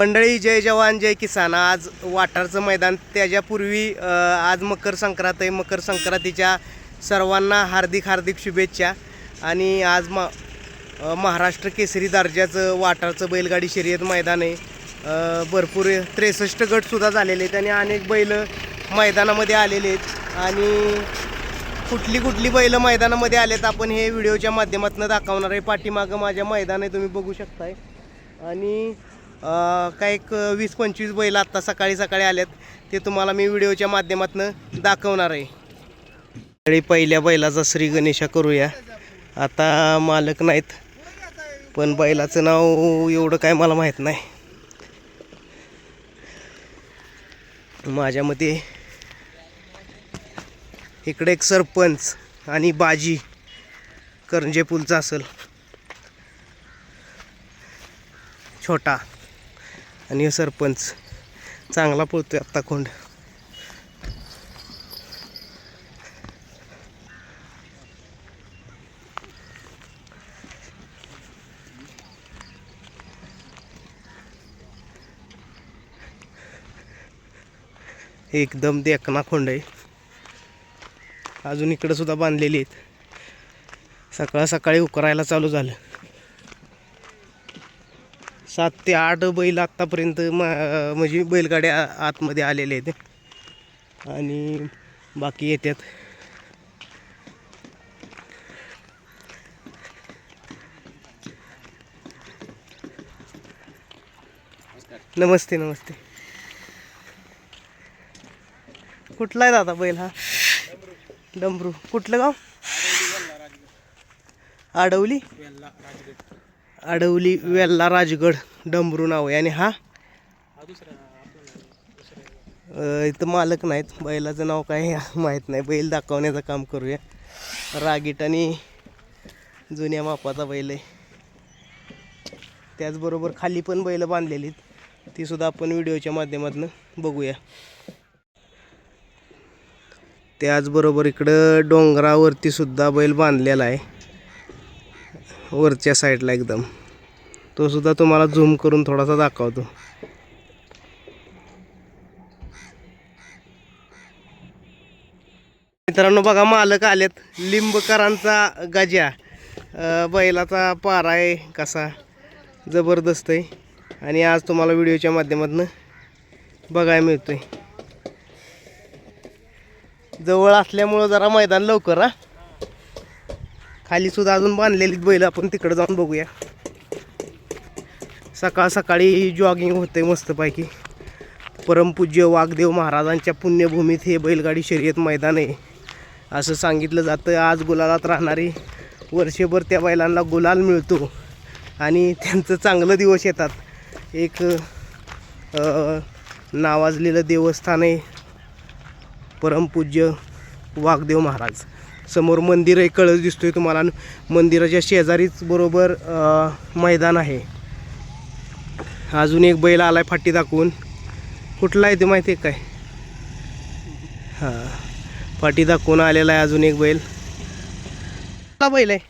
मंडळी जय जवान जय किसान. आज वाठारचं मैदान त्याच्यापूर्वी आज मकर संक्रांत आहे. मकर संक्रांतीच्या सर्वांना हार्दिक हार्दिक शुभेच्छा. आणि आज मा महाराष्ट्र केसरी दर्जाचं वाठारचं बैलगाडी शर्यत मैदान आहे. भरपूर त्रेसष्ट गटसुद्धा झालेले आहेत आणि अनेक बैल मैदानामध्ये आलेले आहेत. आणि कुठली कुठली बैलं मैदानामध्ये आलेत आपण हे व्हिडिओच्या माध्यमातून दाखवणार आहे. पाठीमागं माझ्या मैदान आहे तुम्ही बघू शकताय. आणि काय एक वीस पंचवीस बैल आत्ता सकाळी सकाळी आलेत ते तुम्हाला मी व्हिडिओच्या माध्यमातून दाखवणार आहे. सकाळी पहिल्या बैलाचा श्री गणेशा करूया. आता मालक नाहीत पण बैलाचं नाव एवढं काय मला माहीत नाही. माझ्या मते इकडे एक सरपंच आणि बाजी करंजे पूलचा असेल. छोटा. आणि हे सरपंच. चांगला पळतोय आत्ता कोंड एकदम देखना खोंड आहे. अजून इकडं सुद्धा बांधलेली आहेत. सकाळ सकाळी उकरायला चालू झालं. सात ते आठ बैल आत्तापर्यंत म म्हणजे बैलगाड्या आतमध्ये आलेले आहेत. आणि बाकी येतात नमस्ते नमस्ते. कुठला आहे दादा बैल हा? डमरू. कुठलं गाव? आडवली? अडवली वेल्ला राजगड डमरू नाव आहे. आणि हा? इथं मालक नाहीत. बैलाचं नाव काय माहीत नाही. बैल दाखवण्याचं काम करूया. रागीट आणि जुन्या मापाचा बैल आहे. त्याचबरोबर खाली पण बैल बांधलेली आहेत. ती सुद्धा आपण व्हिडिओच्या माध्यमातून बघूया. त्याचबरोबर इकडं डोंगरावरती सुद्धा बैल बांधलेला आहे. वरच्या साईडला एकदम. तो सुद्धा तुम्हाला झूम करून थोडासा दाखवतो. मित्रांनो बघा मालक आलेत. लिंबकरांचा गजा. बैलाचा पारा आहे कसा. जबरदस्त आहे. आणि आज तुम्हाला व्हिडिओच्या माध्यमातून बघायला मिळतोय. जवळ असल्यामुळं जरा मैदान लवकर हा. खाली सुद्धा अजून बांधलेली बैल आपण तिकडे जाऊन बघूया. सकाळ सकाळी जॉगिंग होते मस्तपैकी. परमपूज्य वाघदेव महाराजांच्या पुण्यभूमीत हे बैलगाडी शर्यत मैदान आहे. असं सांगितलं जातं आज गुलालात राहणारी वर्षभर त्या बैलांना गुलाल मिळतो आणि त्यांचं चांगलं दिवस येतात. एक नावाजलेलं देवस्थान आहे. परमपूज्य वाघदेव महाराज. समोर मंदिर आहे कळस दिसतोय तुम्हाला. आणि मंदिराच्या शेजारीच बरोबर मैदान आहे. अजून एक बैल आलाय फाटी दाखवून. कुठला आहे ते माहिती आहे काय? हां. फाटी दाखवून आलेला आहे अजून एक बैल. कुठला बैल आहे?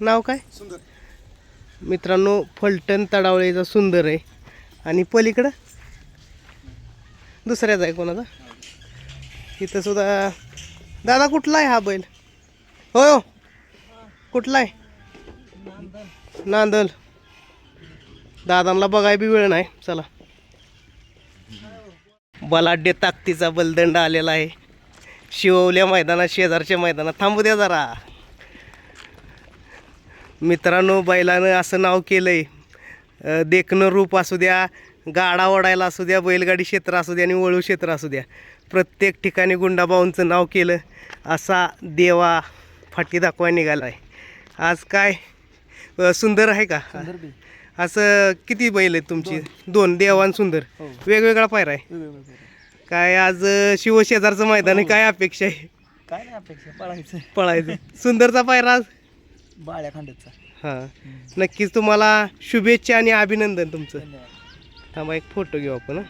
नाव काय? सुंदर. मित्रांनो फलटण तडावळेचा सुंदर आहे. आणि पलीकडं? दुसऱ्याचा आहे कोणाचा? इथं सुद्धा दादा कुठला आहे हा बैल? होय हो. कुठला आहे नांदल. दादांना बघाय बी वेळ नाही. चला. बलाढ्य ताकदीचा बलदंड आलेला आहे. शिवल्या मैदानात शेजारच्या मैदानात. थांबू द्या जरा. मित्रांनो बैलानं असं नाव केलंय. आहे देखणं रूप असू द्या. गाडा ओढायला असू द्या बैलगाडी क्षेत्र असू द्या आणि वळू क्षेत्र असू द्या. प्रत्येक ठिकाणी गुंडाबाऊंचं नाव केलं असा देवा फाटी दाखवा निघाला आहे. आज काय सुंदर आहे का? असं किती बैल आहेत तुमची? दोन. देवान सुंदर. हो. वेगवेगळा पायरा आहे. काय आज शिवशेजारचं मैदान आहे काय अपेक्षा आहे? काय नाही अपेक्षा पळायचं. पळायचं. सुंदरचा पायरा आज? बाळ्या खांड्याचा हां. नक्कीच तुम्हाला शुभेच्छा आणि अभिनंदन तुमचं. थांबा एक फोटो घेऊ आपण